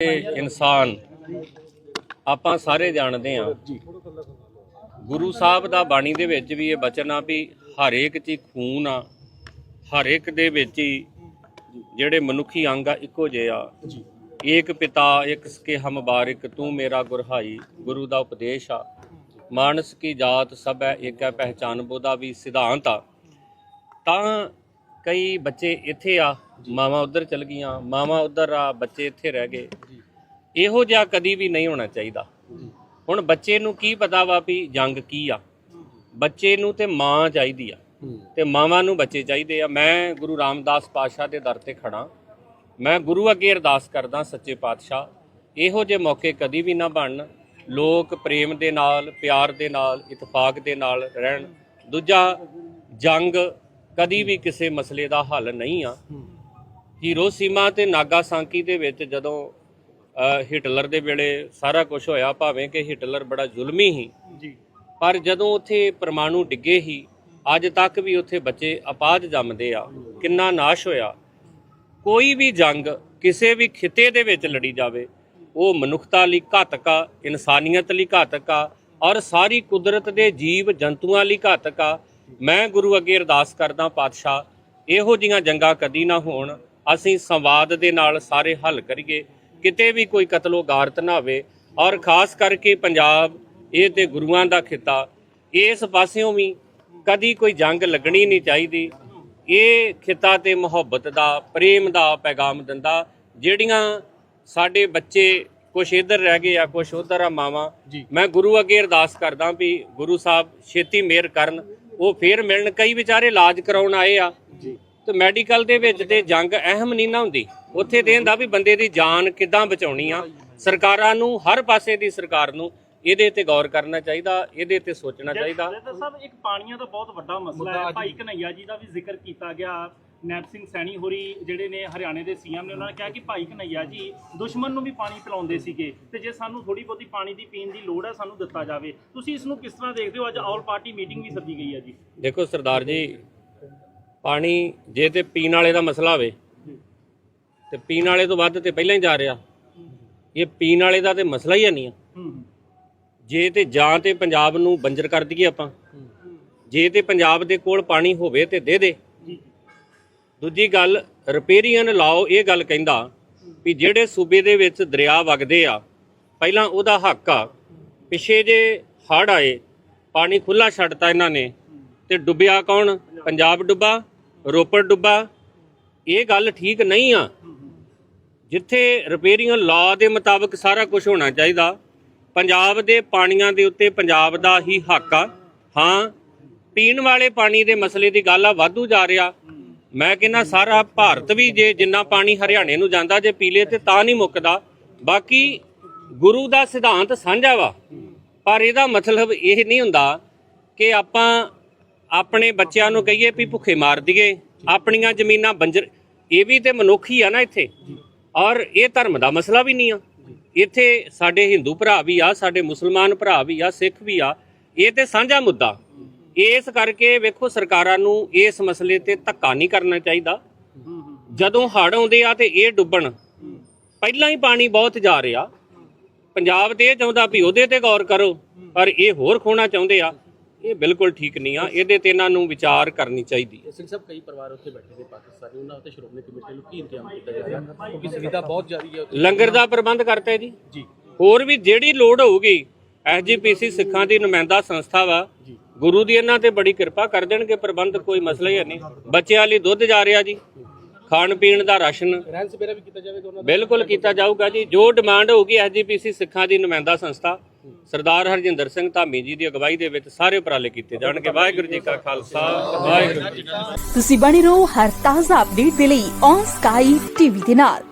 ਇਨਸਾਨ, ਆਪਾਂ ਸਾਰੇ ਜਾਣਦੇ ਹਾਂ। ਗੁਰੂ ਸਾਹਿਬ ਦਾ ਬਾਣੀ ਦੇ ਵਿੱਚ ਵੀ ਇਹ ਬਚਨ ਆ ਵੀ ਹਰੇਕ 'ਚ ਹੀ ਖੂਨ ਆ, ਹਰ ਇੱਕ ਦੇ ਵਿੱਚ ਹੀ ਜਿਹੜੇ ਮਨੁੱਖੀ ਅੰਗ ਆ, ਇੱਕੋ ਜਿਹੇ ਆ। ਏਕ ਪਿਤਾ, ਇੱਕ ਸਕੇ ਹਮ ਬਾਰਿਕ, ਤੂੰ ਮੇਰਾ ਗੁਰਹਾਈ, ਗੁਰੂ ਦਾ ਉਪਦੇਸ਼ ਆ। ਮਾਨਸ ਕੀ ਜਾਤ ਸਭ ਹੈ ਏਕੈ ਪਹਿਚਾਨ ਬੋਦਾ ਵੀ ਸਿਧਾਂਤ ਆ। ਤਾਂ ਕਈ ਬੱਚੇ ਇੱਥੇ ਆ, ਮਾਵਾਂ ਉਧਰ ਚਲ ਗਈਆਂ, ਮਾਵਾਂ ਉਧਰ ਆ, ਬੱਚੇ ਇੱਥੇ ਰਹਿ ਗਏ। ਇਹੋ ਜਿਹਾ ਕਦੀ ਵੀ ਨਹੀਂ ਹੋਣਾ ਚਾਹੀਦਾ। ਹੁਣ ਬੱਚੇ ਨੂੰ ਕੀ ਪਤਾ ਵਾ ਵੀ ਜੰਗ ਕੀ ਆ? ਬੱਚੇ ਨੂੰ ਤੇ ਮਾਂ ਚਾਹੀਦੀ ਆ। ਤੇ ਮਾਵਾਂ ਨੂੰ ਬੱਚੇ ਚਾਹੀਦੇ ਆ। ਮੈਂ ਗੁਰੂ ਰਾਮਦਾਸ ਪਾਤਸ਼ਾਹ ਦੇ ਦਰ ਤੇ ਖੜਾ ਮੈਂ ਗੁਰੂ ਅੱਗੇ ਅਰਦਾਸ ਕਰਦਾ ਸੱਚੇ ਪਾਤਸ਼ਾਹ, ਇਹੋ ਜਿਹੇ ਮੌਕੇ ਕਦੀ ਵੀ ਨਾ ਬਣਨ। ਲੋਕ ਪ੍ਰੇਮ ਦੇ ਨਾਲ, ਪਿਆਰ ਦੇ ਨਾਲ, ਇਤਫਾਕ ਦੇ ਨਾਲ ਰਹਿਣ। ਦੂਜਾ, ਜੰਗ ਕਦੀ ਵੀ ਕਿਸੇ ਮਸਲੇ ਦਾ ਹੱਲ ਨਹੀਂ ਆ। ਹੀਰੋਸੀਮਾ ਤੇ ਨਾਗਾਸਾਕੀ ਦੇ ਵਿੱਚ ਜਦੋਂ ਹਿਟਲਰ ਦੇ ਵੇਲੇ ਸਾਰਾ ਕੁਝ ਹੋਇਆ ਭਾਵੇਂ ਕਿ ਹਿਟਲਰ ਬੜਾ ਜ਼ੁਲਮੀ ਸੀ। ਜੀ। ਪਰ ਜਦੋਂ ਉੱਥੇ ਪਰਮਾਣੂ ਡਿੱਗੇ ਹੀ ਅੱਜ ਤੱਕ ਵੀ ਉੱਥੇ ਬੱਚੇ ਅਪਾਜ ਜੰਮਦੇ ਆ ਕਿੰਨਾ ਨਾਸ਼ ਹੋਇਆ। ਕੋਈ ਵੀ ਜੰਗ ਕਿਸੇ ਵੀ ਖਿੱਤੇ ਦੇ ਵਿੱਚ ਲੜੀ ਜਾਵੇ ਉਹ ਮਨੁੱਖਤਾ ਲਈ ਘਾਤਕ ਆ ਇਨਸਾਨੀਅਤ ਲਈ ਘਾਤਕ ਆ ਔਰ ਸਾਰੀ ਕੁਦਰਤ ਦੇ ਜੀਵ ਜੰਤੂਆਂ ਲਈ ਘਾਤਕ ਆ। ਮੈਂ ਗੁਰੂ ਅੱਗੇ ਅਰਦਾਸ ਕਰਦਾ ਪਾਤਸ਼ਾਹ ਇਹੋ ਜੀਆਂ ਜੰਗਾਂ ਕਦੀ ਨਾ ਹੋਣ ਅਸੀਂ ਸੰਵਾਦ ਦੇ ਨਾਲ ਸਾਰੇ ਹੱਲ ਕਰੀਏ। ਕਿਤੇ ਵੀ ਕੋਈ ਕਤਲੋ ਗਾਰਤ ਨਾ ਹੋਵੇ ਔਰ ਖਾਸ ਕਰਕੇ ਪੰਜਾਬ ਇਹ ਤੇ ਗੁਰੂਆਂ ਦਾ ਖਿੱਤਾ ਇਸ ਪਾਸਿਓਂ ਵੀ ਕਦੀ ਕੋਈ ਜੰਗ ਲੱਗਣੀ ਨਹੀਂ ਚਾਹੀਦੀ। ਇਹ ਖਿੱਤਾ ਤੇ ਮੁਹੱਬਤ ਦਾ ਪ੍ਰੇਮ ਦਾ ਪੈਗਾਮ ਦਿੰਦਾ ਜਿਹੜੀਆਂ ਸਾਡੇ ਬੱਚੇ ਕੁਛ ਇੱਧਰ ਰਹਿ ਗਏ ਆ ਕੁਛ ਉਧਰ ਆ ਮਾਵਾਂ। ਮੈਂ ਗੁਰੂ ਅੱਗੇ ਅਰਦਾਸ ਕਰਦਾ ਵੀ ਗੁਰੂ ਸਾਹਿਬ ਛੇਤੀ ਮਿਹਰ ਕਰਨ ਉਹ ਫੇਰ ਮਿਲਣ। ਕਈ ਵਿਚਾਰੇ ਇਲਾਜ ਕਰਾਉਣ ਆਏ ਆ। ਤੇ ਮੈਡੀਕਲ ਦੇ ਵਿੱਚ ਤੇ ਜੰਗ ਅਹਿਮ ਨਹੀਂ ਨਾ ਹੁੰਦੀ। ਉੱਥੇ ਦੇ ਹੁੰਦਾ ਵੀ ਬੰਦੇ ਦੀ ਜਾਨ ਕਿੱਦਾਂ ਬਚਾਉਣੀ ਆ? ਸਰਕਾਰਾਂ ਨੂੰ ਹਰ ਪਾਸੇ ਦੀ ਸਰਕਾਰ ਨੂੰ ਇਹਦੇ ਤੇ ਗੌਰ ਕਰਨਾ ਚਾਹੀਦਾ ਇਹਦੇ ਤੇ ਸੋਚਣਾ ਚਾਹੀਦਾ। ਸਾਹਿਬ ਇੱਕ ਪਾਣੀਆਂ ਦਾ ਬਹੁਤ ਵੱਡਾ ਮਸਲਾ ਹੈ। ਭਾਈ ਕਨਈਆ ਜੀ ਦਾ ਵੀ ਜ਼ਿਕਰ ਕੀਤਾ ਗਿਆ। ਨੈਪ ਸਿੰਘ ਸੈਣੀ ਹੋਰੀ ਜਿਹੜੇ ਨੇ ਹਰਿਆਣੇ ਦੇ ਸੀਐਮ ਨੇ ਉਹਨਾਂ ਨੇ ਕਿਹਾ ਕਿ ਭਾਈ ਕਨਈਆ ਜੀ ਦੁਸ਼ਮਣ ਨੂੰ ਵੀ ਪਾਣੀ ਪਿਲਾਉਂਦੇ ਸੀਗੇ ਤੇ ਜੇ ਸਾਨੂੰ ਥੋੜੀ ਬਹੁਤੀ ਪਾਣੀ ਦੀ ਪੀਣ ਦੀ ਲੋੜ ਹੈ ਸਾਨੂੰ ਦਿੱਤਾ ਜਾਵੇ। ਤੁਸੀਂ ਇਸ ਨੂੰ ਕਿਸ ਤਰ੍ਹਾਂ ਦੇਖਦੇ ਹੋ? ਅੱਜ ਆਲ ਪਾਰਟੀ ਮੀਟਿੰਗ ਵੀ ਸੱਦੀ ਗਈ ਹੈ ਜੀ। ਦੇਖੋ ਸਰਦਾਰ ਜੀ ਪਾਣੀ ਜੇ ਤੇ ਪੀਣ ਵਾਲੇ ਦਾ ਮਸਲਾ ਹੋਵੇ ਤੇ ਪੀਣ ਵਾਲੇ ਤੋਂ ਵੱਧ ਤੇ ਪਹਿਲਾਂ ਹੀ ਜਾ ਰਿਹਾ। ਇਹ ਪੀਣ ਵਾਲੇ ਦਾ ਤੇ ਮਸਲਾ ਹੀ ਨਹੀਂ ਆ। ਜੇ ਤੇ ਜਾਂ ਤੇ ਪੰਜਾਬ ਨੂੰ ਬੰਜਰ ਕਰ ਦਈਏ ਆਪਾਂ। ਜੇ ਤੇ ਪੰਜਾਬ ਦੇ ਕੋਲ ਪਾਣੀ ਹੋਵੇ ਤੇ ਦੇ ਦੇ। ਦੂਜੀ ਗੱਲ ਰਿਪੇਰੀਅਨ ਲਾਓ ਇਹ ਗੱਲ ਕਹਿੰਦਾ ਵੀ ਜਿਹੜੇ ਸੂਬੇ ਦੇ ਵਿੱਚ ਦਰਿਆ ਵਗਦੇ ਆ ਪਹਿਲਾਂ ਉਹਦਾ ਹੱਕ ਆ। ਪਿਛੇ ਜੇ ਹੜ ਆਏ ਪਾਣੀ ਖੁੱਲਾ ਛੱਡਤਾ ਇਹਨਾਂ ਨੇ ਤੇ ਡੁੱਬਿਆ ਕੌਣ? ਪੰਜਾਬ। ਡੁੱਬਾ ਰੋਪੜ ਡੁੱਬਾ। ਇਹ ਗੱਲ ਠੀਕ ਨਹੀਂ ਆ। ਜਿੱਥੇ ਰਿਪੇਅਰਿੰਗ ਲਾਅ ਦੇ ਮੁਤਾਬਕ ਸਾਰਾ ਕੁਝ ਹੋਣਾ ਚਾਹੀਦਾ, ਪੰਜਾਬ ਦੇ ਪਾਣੀਆਂ ਦੇ ਉੱਤੇ ਪੰਜਾਬ ਦਾ ਹੀ ਹੱਕ ਆ। ਹਾਂ, ਪੀਣ ਵਾਲੇ ਪਾਣੀ ਦੇ ਮਸਲੇ ਦੀ ਗੱਲ ਆ, ਵਾਧੂ ਜਾ ਰਿਹਾ। ਮੈਂ ਕਹਿੰਦਾ ਸਾਰਾ ਭਾਰਤ ਵੀ ਜੇ ਜਿੰਨਾ ਪਾਣੀ ਹਰਿਆਣੇ ਨੂੰ ਜਾਂਦਾ ਜੇ ਪੀਲੇ ਤੇ ਤਾਂ ਨਹੀਂ ਮੁੱਕਦਾ। ਬਾਕੀ ਗੁਰੂ ਦਾ ਸਿਧਾਂਤ ਸਾਂਝਾ ਵਾ। ਪਰ ਇਹਦਾ ਮਤਲਬ ਇਹ ਨਹੀਂ ਹੁੰਦਾ ਕਿ ਆਪਾਂ ਆਪਣੇ ਬੱਚਿਆਂ ਨੂੰ ਕਹੀਏ ਵੀ ਭੁੱਖੇ ਮਾਰ ਦਈਏ, ਆਪਣੀਆਂ ਜ਼ਮੀਨਾਂ ਬੰਜਰ, ਇਹ ਵੀ ਤੇ ਹੀ ਆ ਨਾ ਇੱਥੇ। ਔਰ ਇਹ ਧਰਮ ਦਾ ਮਸਲਾ ਵੀ ਨਹੀਂ ਆ। ਇੱਥੇ ਸਾਡੇ ਹਿੰਦੂ ਭਰਾ ਵੀ ਆ, ਸਾਡੇ ਮੁਸਲਮਾਨ ਭਰਾ ਵੀ ਆ, ਸਿੱਖ ਵੀ ਆ। ਇਹ ਤੇ ਸਾਂਝਾ ਮੁੱਦਾ। ਇਸ ਕਰਕੇ ਵੇਖੋ ਸਰਕਾਰਾਂ ਨੂੰ ਇਸ ਮਸਲੇ ਤੇ ਧੱਕਾ ਨਹੀਂ ਕਰਨਾ ਚਾਹੀਦਾ। ਜਦੋਂ ਹੜ੍ਹ ਆਉਂਦੇ ਆ ਤੇ ਇਹ ਡੁੱਬਣ, ਪਹਿਲਾਂ ਹੀ ਪਾਣੀ ਬਹੁਤ ਜਾ ਰਿਹਾ। ਪੰਜਾਬ ਤੇ ਇਹ ਚਾਹੁੰਦਾ ਵੀ ਉਹਦੇ ਤੇ ਗੌਰ ਕਰੋ, ਪਰ ਇਹ ਹੋਰ ਖੋਣਾ ਚਾਹੁੰਦੇ ਆ। ਇਹ ਬਿਲਕੁਲ ਠੀਕ ਨਹੀਂ ਆ। ਇਹਦੇ ਤੇ ਇਹਨਾਂ ਨੂੰ ਵਿਚਾਰ ਕਰਨੀ ਚਾਹੀਦੀ ਹੈ। ਸਿੰਘ ਸਾਹਿਬ ਕਈ ਪਰਿਵਾਰ ਉੱਥੇ ਬੈਠੇ ਨੇ ਪਾਕਿਸਤਾਨੀ। ਉਹਨਾਂ ਉੱਤੇ ਸ਼੍ਰੋਮਣੀ ਕਮੇਟੀ ਨੂੰ ਕੀ ਇੰਤਜ਼ਾਮ ਕੀਤਾ ਜਾ ਰਿਹਾ? ਕਿਉਂਕਿ ਸੁਵਿਧਾ ਬਹੁਤ ਜ਼ਿਆਦੀ ਹੈ ਉੱਥੇ। ਲੰਗਰ ਦਾ ਪ੍ਰਬੰਧ ਕਰਤਾ ਹੈ ਜੀ। ਜੀ ਹੋਰ ਵੀ ਜਿਹੜੀ ਲੋੜ ਹੋਊਗੀ ਐਸਜੀਪੀਸੀ ਸਿੱਖਾਂ ਦੀ ਨੁਮਾਇੰਦਾ ਸੰਸਥਾ ਵਾ। ਗੁਰੂ ਦੀ ਇਹਨਾਂ ਤੇ ਬੜੀ ਕਿਰਪਾ ਕਰ ਦੇਣਗੇ। ਪ੍ਰਬੰਧ ਕੋਈ ਮਸਲਾ ਹੀ ਨਹੀਂ। ਬੱਚਿਆਂ ਲਈ ਦੁੱਧ ਜਾ ਰਿਹਾ ਜੀ। ਖਾਣ ਪੀਣ ਦਾ ਰਾਸ਼ਨ। ਬਿਲਕੁਲ ਕੀਤਾ ਜਾਊਗਾ ਜੀ। ਜੋ ਡਿਮਾਂਡ ਹੋਊਗੀ ਐਸਜੀਪੀਸੀ ਸਿੱਖਾਂ ਦੀ ਨੁਮਾਇੰਦਾ ਸੰਸਥਾ ਸਰਦਾਰ ਹਰਜਿੰਦਰ ਸਿੰਘ ਧਾਮੀ ਜੀ ਦੀ ਅਗਵਾਈ ਦੇ ਵਿੱਚ ਸਾਰੇ ਉਪਰਾਲੇ ਕੀਤੇ ਜਾਣਗੇ। ਵਾਹਿਗੁਰੂ ਜੀ ਕਾ ਖਾਲਸਾ, ਵਾਹਿਗੁਰੂ ਜੀ ਕੀ ਫਤਿਹ। ਤੁਸੀਂ ਬਣੇ ਰਹੋ ਹਰ ਤਾਜ਼ਾ ਅਪਡੇਟ ਦੇ ਲਈ ਔਨ ਸਕਾਈ ਟੀਵੀ ਦੇ ਨਾਲ।